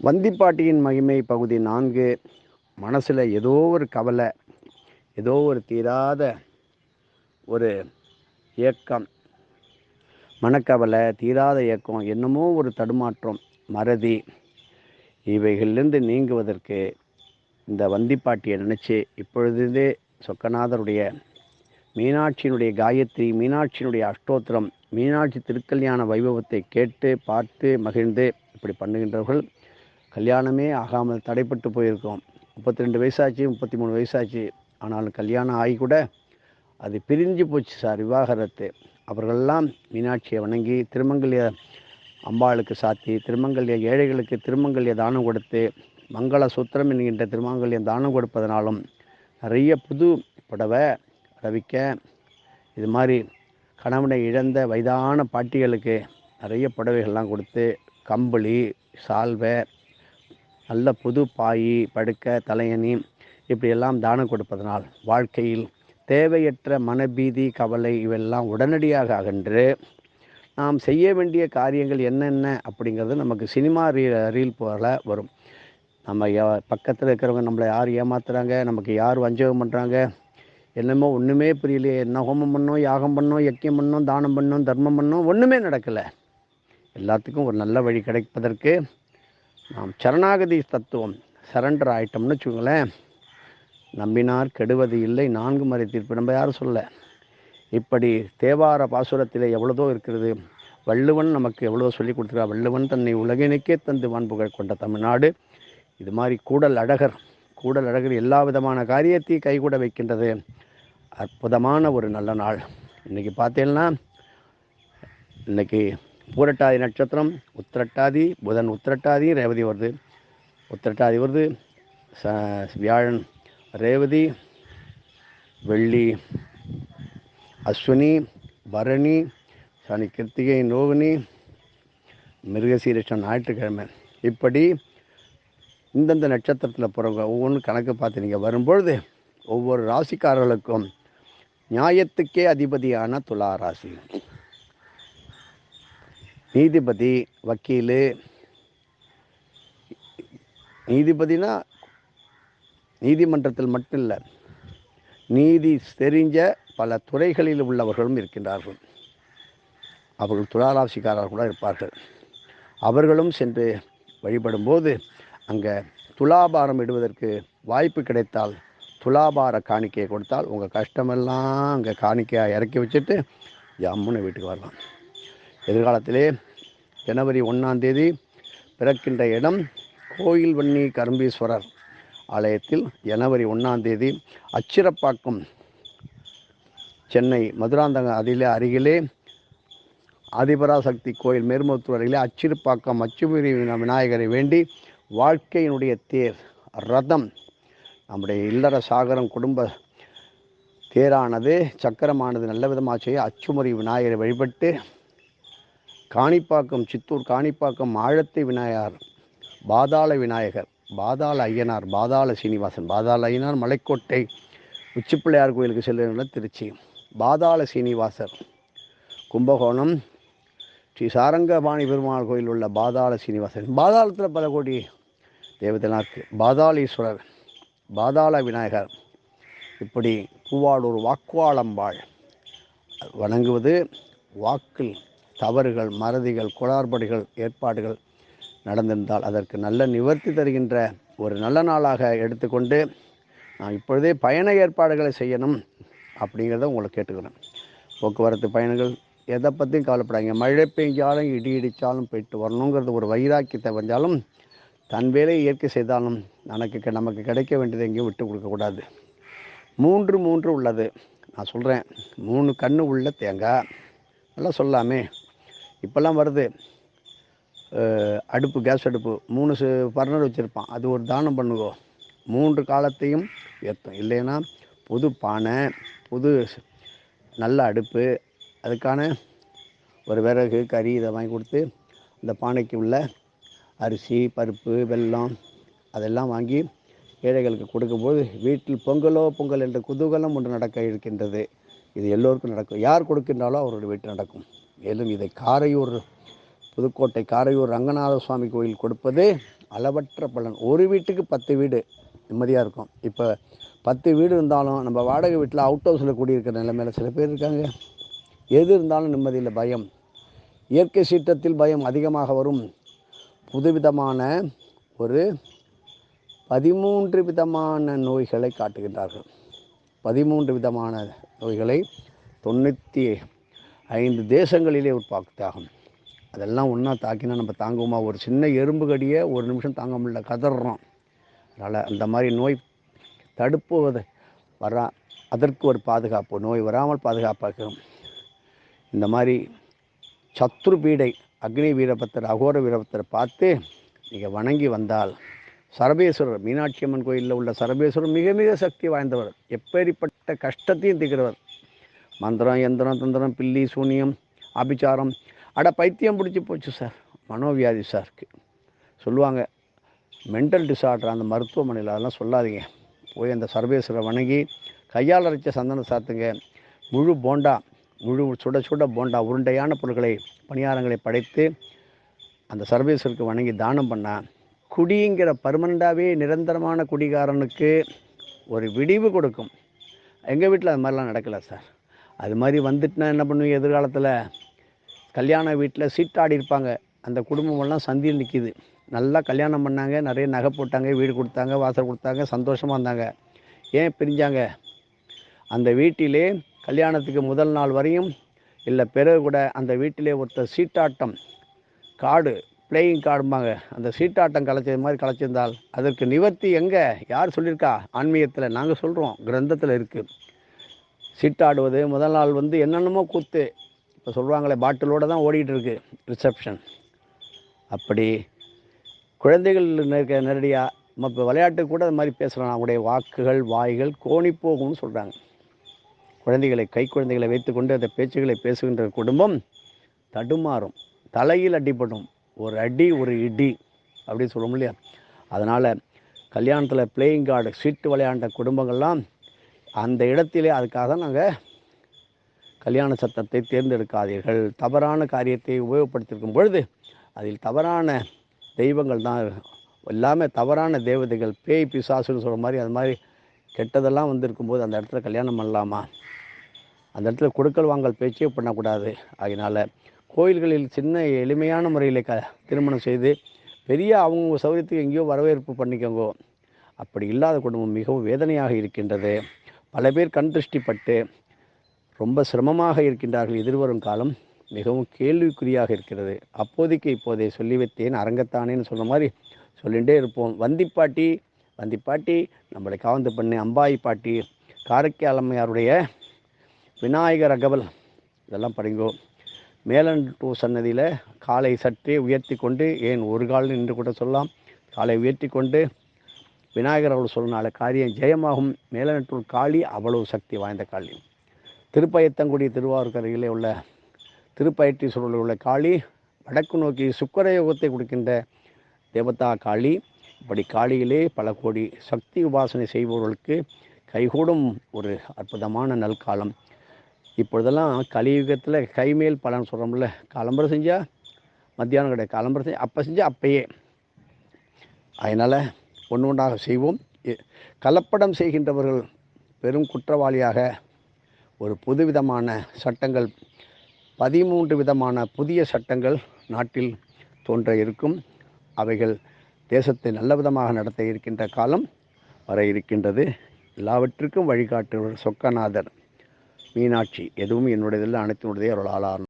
வந்திப்பாட்டியின் மகிமை பகுதி நான்கு. மனசில் ஏதோ ஒரு கவலை ஏதோ ஒரு தீராத ஒரு ஏக்கம். மனக்கவலை தீராத ஏக்கம் என்னமோ ஒரு தடுமாற்றம் மறதி. இவைகளிலிருந்து நீங்குவதற்கு இந்த வந்திப்பாட்டியை நினச்சி இப்பொழுதே சொக்கநாதருடைய மீனாட்சியினுடைய காயத்ரி மீனாட்சியினுடைய அஷ்டோத்திரம் மீனாட்சி திருக்கல்யாண வைபவத்தை கேட்டு பார்த்து மகிழ்ந்து இப்படி பண்ணுகின்றவர்கள் கல்யாணமே ஆகாமல் தடைப்பட்டு போயிருக்கோம். முப்பத்தி ரெண்டு வயசாச்சு முப்பத்தி மூணு வயசாச்சு. ஆனாலும் கல்யாணம் ஆகி கூட அது பிரிஞ்சு போச்சு சார் விவாகரத்து. அவர்களெல்லாம் மீனாட்சியை வணங்கி திருமங்கல்ய அம்பாளுக்கு சாத்தி திருமங்கல்ய ஏழைகளுக்கு திருமங்கல்ய தானம் கொடுத்து மங்கள சூத்திரம் என்கின்ற திருமங்கல்யம் தானம் கொடுப்பதனாலும் நிறைய புது புடவை ரவிக்க இது மாதிரி கணவனை இழந்த வயதான பாட்டிகளுக்கு நிறைய புடவைகள்லாம் கொடுத்து கம்பளி சால்வை நல்ல புது பாய் படுக்க தலையணி இப்படியெல்லாம் தானம் கொடுப்பதனால் வாழ்க்கையில் தேவையற்ற மனபீதி கவலை இவெல்லாம் உடனடியாக அகன்று நாம் செய்ய வேண்டிய காரியங்கள் என்னென்ன அப்படிங்கிறது நமக்கு சினிமா ரீல் ரீல் போல வரும். நம்ம பக்கத்தில் இருக்கிறவங்க நம்மளை யார் ஏமாத்துறாங்க நமக்கு யார் வஞ்சகம் பண்ணுறாங்க என்னமோ ஒன்றுமே புரியலையே என்ன ஹோமம் பண்ணோம் யாகம் பண்ணோம் யக்கியம் பண்ணோம் தானம் பண்ணோம் தர்மம் பண்ணோம் ஒன்றுமே நடக்கலை. எல்லாத்துக்கும் ஒரு நல்ல வழி கிடைப்பதற்கு நாம் சரணாகதி தத்துவம் சரண்டர் ஆயிட்டோம்னு வச்சுக்கோங்களேன். நம்பினார் கெடுவது இல்லை நான்கு மறை தீர்ப்பு. நம்ம யாரும் சொல்ல இப்படி தேவார பாசுரத்தில் எவ்வளதோ இருக்கிறது. வள்ளுவன் நமக்கு எவ்வளோ சொல்லி கொடுத்துருக்கா வள்ளுவன் தன்னை உலகினுக்கே தந்து வான்புகழ் கொண்ட தமிழ்நாடு. இது மாதிரி கூடல் அழகர் கூடல் அழகர் எல்லா விதமான காரியத்தையும் கைகூட வைக்கின்றது. அற்புதமான ஒரு நல்ல நாள். இன்றைக்கி பார்த்தீங்கன்னா இன்றைக்கி பூரட்டாதி நட்சத்திரம் உத்திரட்டாதி புதன் உத்திரட்டாதி ரேவதி வருது. உத்திரட்டாதி வருது. ச வியாழன் ரேவதி வெள்ளி அஸ்வினி பரணி சனி கிருத்திகை நோவினி மிருகசீரிஷம் ஞாயிற்றுக்கிழமை. இப்படி இந்தந்த நட்சத்திரத்தில் பிறகு ஒவ்வொன்றும் கணக்கு பார்த்து நீங்கள் வரும்பொழுது ஒவ்வொரு ராசிக்காரர்களுக்கும் நியாயத்துக்கே அதிபதியான துலா ராசி. நீதிபதி வக்கீல் நீதிபதினா நீதிமன்றத்தில் மட்டும் இல்லை நீதி தெரிஞ்ச பல துறைகளில் உள்ளவர்களும் இருக்கின்றார்கள். அவர்கள் துளாராசிக்காரர்கள் கூட இருப்பார்கள். அவர்களும் சென்று வழிபடும்போது அங்கே துலாபாரம் இடுவதற்கு வாய்ப்பு கிடைத்தால் துலாபார காணிக்கையை கொடுத்தால் உங்கள் கஷ்டமெல்லாம் அங்கே காணிக்கையாக இறக்கி வச்சுட்டு ஜம்முன்னு வீட்டுக்கு வரலாம். எதிர்காலத்திலே ஜனவரி ஒன்றாம் தேதி பிறக்கின்ற இடம் கோயில் வன்னி கரும்பீஸ்வரர் ஆலயத்தில் ஜனவரி ஒன்றாம் தேதி அச்சிரப்பாக்கம் சென்னை மதுராந்தக அதிலே அருகிலே ஆதிபராசக்தி கோயில் மேற்மருத்துவ அருகிலே அச்சிறுப்பாக்கம் அச்சுமிரி விநாயகரை வேண்டி வாழ்க்கையினுடைய தேர் ரதம். நம்முடைய இல்லற சாகரம் குடும்ப தேரானது சக்கரமானது நல்ல விதமாக செய்ய அச்சுமுறை விநாயகரை வழிபட்டு காணிப்பாக்கம் சித்தூர் காணிப்பாக்கம் ஆழத்தை விநாயகர் பாதாள விநாயகர் பாதாள ஐயனார் பாதாள சீனிவாசன் பாதாள ஐயனார் மலைக்கோட்டை உச்சிப்பிள்ளையார் கோயிலுக்கு செல்லுகின்ற திருச்சி பாதாள சீனிவாசர் கும்பகோணம் ஸ்ரீ சாரங்கபாணி பெருமாள் கோயில் உள்ள பாதாள சீனிவாசன். பாதாளத்தில் பல கோடி தேவதெல்லாம் இருக்குது பாதாளீஸ்வரர் பாதாள விநாயகர் இப்படி பூவாளூர் வாக்குவாளம்பாள் வணங்குவது வாக்கில் தவறுகள் மறதிகள் குளார்படிகள் ஏற்பாடுகள் நடந்திருந்தால் அதற்கு நல்ல நிவர்த்தி தருகின்ற ஒரு நல்ல நாளாக எடுத்துக்கொண்டு நான் இப்பொழுதே பயண ஏற்பாடுகளை செய்யணும் அப்படிங்கிறத உங்களை கேட்டுக்கிறேன். போக்குவரத்து பயணங்கள் எதை பற்றியும் கவலைப்படாங்க மழை பெஞ்சாலும் இடி இடித்தாலும் போயிட்டு வரணுங்கிறது ஒரு வைராக்கியத்தை வந்தாலும் தன் வேலையை இயற்கை செய்தாலும் நமக்கு நமக்கு கிடைக்க வேண்டியதை எங்கேயும் விட்டு கொடுக்கக்கூடாது மூன்று மூன்று உள்ளது. நான் சொல்கிறேன் மூணு கண்ணு உள்ள தேங்காய். நல்லா சொல்லாமே. இப்போல்லாம் வருது. அடுப்பு கேஸ் அடுப்பு. மூணு பர்னர் வச்சுருப்பான். அது ஒரு தானம் பண்ணுங்கோ. மூன்று காலத்தையும் ஏற்றும் இல்லைன்னா புது பானை புது நல்ல அடுப்பு அதுக்கான ஒரு விறகு கறி இதை வாங்கி கொடுத்து அந்த பானைக்கு உள்ள அரிசி பருப்பு வெல்லம் அதெல்லாம் வாங்கி ஏழைகளுக்கு கொடுக்கும்போது வீட்டில் பொங்கலோ பொங்கல் என்ற குதூகலம் ஒன்று நடக்க இருக்கின்றது. இது எல்லோருக்கும் நடக்கும். யார் கொடுக்கின்றாலோ அவருடைய வீட்டில் நடக்கும். மேலும் இதை காரையூர் புதுக்கோட்டை காரையூர் ரங்கநாத சுவாமி கோயில் கொடுப்பது அளவற்ற பலன். ஒரு வீட்டுக்கு பத்து வீடு நிம்மதியாக இருக்கும். இப்போ பத்து வீடு இருந்தாலும் நம்ம வாடகை வீட்டில் அவுட் ஹவுஸில் குடியிருக்கிற நிலைமையில் சில பேர் இருக்காங்க. எது இருந்தாலும் நிம்மதியில் பயம். இயற்கை சீற்றத்தில் பயம் அதிகமாக வரும். புதுவிதமான ஒரு பதிமூன்று விதமான நோய்களை காட்டுகின்றார்கள். பதிமூன்று விதமான நோய்களை தொண்ணூற்றி ஐந்து தேசங்களிலே உற்பத்தியாகும் அதெல்லாம் ஒன்றா தாக்கினா நம்ம தாங்குவோமா? ஒரு சின்ன எறும்பு கடியை ஒரு நிமிஷம் தாங்க முடியல கதறோம் அதனால் அந்த மாதிரி நோய் தடுப்புவது வரா அதற்கு ஒரு பாதுகாப்பு நோய் வராமல் பாதுகாப்பாக்கும் இந்த மாதிரி சத்ரு பீடை அக்னி வீரபத்தர் அகோர வீரபத்தரை பார்த்து நீங்கள் வணங்கி வந்தால் சரபேஸ்வரர் மீனாட்சி அம்மன் கோயிலில் உள்ள சரபேஸ்வரர் மிக மிக சக்தி வாய்ந்தவர். எப்பேற்பட்ட கஷ்டத்தையும் தீர்க்கிறவர். மந்திரம் எந்திரம் தந்திரம் பில்லி சூனியம் அபிச்சாரம். அட பைத்தியம் பிடிச்சி போச்சு சார் மனோவியாதி சார்க்கு சொல்லுவாங்க மென்டல் டிசார்டர் அந்த மருத்துவமனையில் அதெல்லாம் சொல்லாதீங்க. போய் அந்த சர்வேஸ்வரை வணங்கி கையால் அரைச்ச சந்தனம் சாத்துங்க. முழு போண்டா முழு சுட சுட போண்டா உருண்டையான பொருட்களை பணியாரங்களை படைத்து அந்த சர்வேஸ்வருக்கு வணங்கி தானம் பண்ணால் குடிங்கிற பர்மனண்டாகவே நிரந்தரமான குடிகாரனுக்கு ஒரு விடிவு கொடுக்கும். எங்கள் வீட்டில் அது மாதிரிலாம் நடக்கலை சார் அது மாதிரி வந்துட்டுனா என்ன பண்ணுவீங்க எதிர்காலத்தில்? கல்யாண வீட்டில் சீட்டாடி இருப்பாங்க. அந்த குடும்பமெல்லாம் சந்தியில் நிற்கிது நல்லா கல்யாணம் பண்ணாங்க. நிறைய நகை போட்டாங்க வீடு கொடுத்தாங்க வாசல் கொடுத்தாங்க சந்தோஷமாக இருந்தாங்க. ஏன் பிரிஞ்சாங்க? அந்த வீட்டிலே கல்யாணத்துக்கு முதல் நாள் வரையும் இல்லை பிறகு கூட அந்த வீட்டிலே ஒருத்தர் சீட்டாட்டம் காடு பிளேயிங் காடும்பாங்க அந்த சீட்டாட்டம் கலைச்சது மாதிரி கலைச்சிருந்தால் அதற்கு நிவர்த்தி எங்கே? யார் சொல்லியிருக்கா? ஆன்மீகத்தில் நாங்கள் சொல்கிறோம் கிரந்தத்தில் இருக்குது சீட்டாடுவது முதல் நாள் வந்து என்னென்னமோ கூத்து. இப்போ சொல்லுவாங்களே பாட்டிலோடு தான் ஓடிக்கிட்டு இருக்குது ரிசப்ஷன் அப்படி குழந்தைகள் இருக்க நேரடியாக நம்ம இப்போ விளையாட்டு கூட அது மாதிரி பேசுகிறாங்க அவங்களுடைய வாக்குகள் வாய்கள் கோணி போகும்னு சொல்கிறாங்க குழந்தைகளை கை குழந்தைகளை வைத்துக்கொண்டு அந்த பேச்சுகளை பேசுகின்ற குடும்பம் தடுமாறும் தலையில் அடிப்படும் ஒரு அடி ஒரு இடி அப்படின்னு சொல்லுவோம் இல்லையா? அதனால் கல்யாணத்தில் பிளேயிங் கார்டு சீட்டு விளையாண்ட குடும்பங்கள்லாம் அந்த இடத்திலே அதுக்காக தான் நாங்கள் கல்யாண சத்தத்தை தேர்ந்தெடுக்காதீர்கள். தவறான காரியத்தை உபயோகப்படுத்தியிருக்கும் பொழுது அதில் தவறான தெய்வங்கள் தான் எல்லாமே தவறான தேவதைகள் பேய் பிசாசுன்னு சொல்கிற மாதிரி அது மாதிரி கெட்டதெல்லாம் வந்திருக்கும்போது அந்த இடத்துல கல்யாணம் பண்ணலாமா? அந்த இடத்துல கொடுக்கல் வாங்கல் பேச்சே பண்ணக்கூடாது. அதனால் கோயில்களில் சின்ன எளிமையான முறையில் க திருமணம் செய்து பெரிய அவங்க சௌரியத்துக்கு எங்கேயோ வரவேற்பு பண்ணிக்கோங்க. அப்படி இல்லாத குடும்பம் மிகவும் வேதனையாக இருக்கின்றது. பல பேர் கண் திருஷ்டிப்பட்டு ரொம்ப சிரமமாக இருக்கின்றார்கள் எதிர்வரும் காலம். மிகவும் கேள்விக்குறியாக இருக்கிறது. அப்போதைக்கு இப்போதை சொல்லி வைத்தேன் அரங்கத்தானேன்னு சொன்ன மாதிரி சொல்லிகிட்டே இருப்போம். வந்திப்பாட்டி வந்திப்பாட்டி நம்மளை காவந்து பண்ணு அம்பாய் பாட்டி காரைக்கால் அம்மையாருடைய விநாயகர் அகவல் இதெல்லாம் படிங்கோ. மேலன் டூ சன்னதியில் காலை சற்றே உயர்த்தி கொண்டு ஏன் ஒரு கால் நின்று கூட சொல்லலாம். காலை உயர்த்தி கொண்டு விநாயகர் அவள் சொன்னால காரியம் ஜெயமாகும். மேலநட்டூர் காளி அவ்வளவு சக்தி வாய்ந்த காளி. திருப்பயத்தங்குடி திருவாரூர்கரையிலே உள்ள திருப்பயற்றீஸ்வரில் உள்ள காளி வடக்கு நோக்கி சுக்கரயோகத்தை கொடுக்கின்ற தேவதா காளி. இப்படி காளியிலே பல கோடி சக்தி உபாசனை செய்பவர்களுக்கு கைகூடும் ஒரு அற்புதமான நல்காலம். இப்பொழுதெல்லாம் கலியுகத்தில் கைமேல் பலன் சொல்கிறோம்ல காலம்பரம் செஞ்சால் மத்தியானம் கிடையாது காலம்பரம் செஞ்சால் அப்போ செஞ்சால் அப்பயே. அதனால் ஒன்று ஒன்றாக செய்வோம் கலப்படம் செய்கின்றவர்கள் பெரும் குற்றவாளியாக ஒரு புதுவிதமான சட்டங்கள் பதிமூன்று விதமான புதிய சட்டங்கள் நாட்டில் தோன்ற இருக்கும். அவைகள் தேசத்தை நல்ல விதமாக நடத்த இருக்கின்ற காலம் வர இருக்கின்றது. எல்லாவற்றுக்கும் வழிகாட்டுவர் சொக்கநாதர். மீனாட்சி எதுவும் என்னுடையதில் அனைத்தினுடைய ஒரு ஆளார்